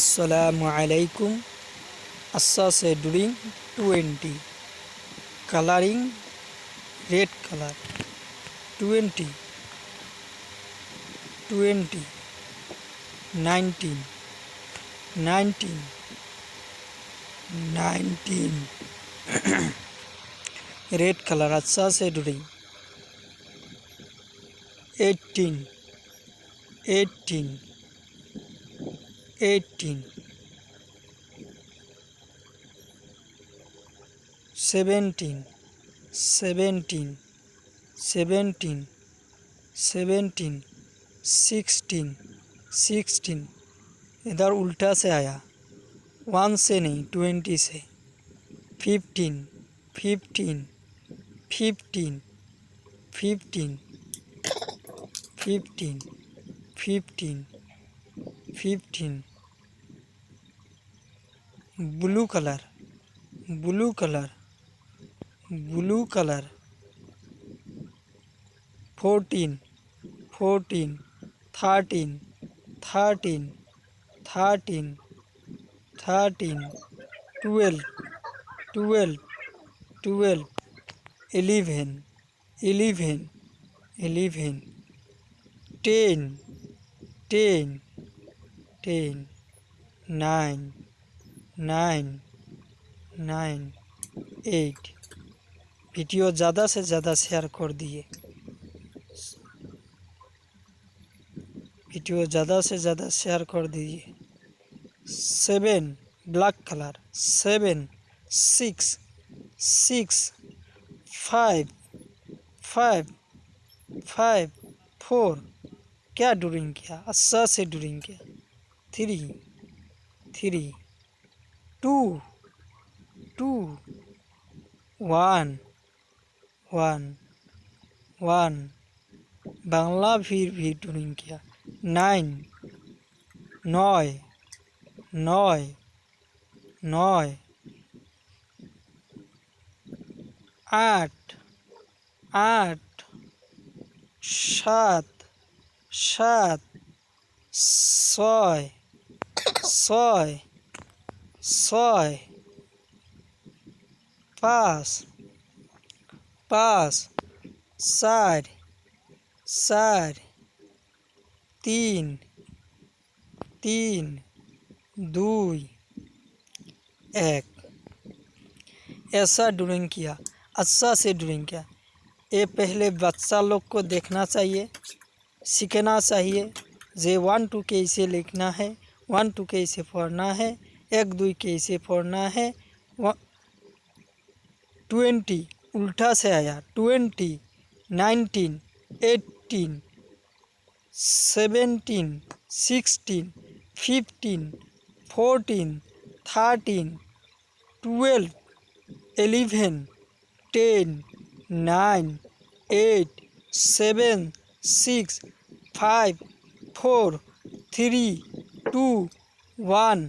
আসসালামু আলাইকুম আসাসে during twenty colouring red colour twenty twenty nineteen nineteen nineteen red colour আছে ডুরিং এইটিন এইটিন 18 17 17 17 17 16 16 इधर उल्टा से आया वन से नहीं ट्वेंटी से fifteen fifteen fifteen fifteen fifteen fifteen fifteen blue colour blue colour blue colour fourteen fourteen thirteen thirteen thirteen thirteen twelve twelve twelve eleven eleven eleven ten ten ten nine nine nine eight video ज़्यादा से ज़्यादा share कर दिए video ज़्यादा से ज़्यादा share कर दीजिए seven black colour seven six six five five five four क्या ड्रिंग किया अच्छा से ड्रिंग किया three three two two one one one Bangla ভির ভির ডুনিঙ্কিয়া নাইন নয় নয় নয় আট আট সাত সাত ছয় ছয় ছয় পাঁচ পাঁচ চার চার तीन তিন দুই एक ऐसा ड्राइंग किया अच्छा से ड्राइंग किया ये पहले बच्चा लोग को देखना चाहिए सीखना चाहिए जे वन टू के इसे लिखना है वन टू के इसे पढ़ना है एक दुई कैसे पढ़ना है ट्वेंटी उल्टा से आया twenty nineteen eighteen seventeen sixteen fifteen fourteen thirteen twelve eleven ten nine eight seven six five four three two one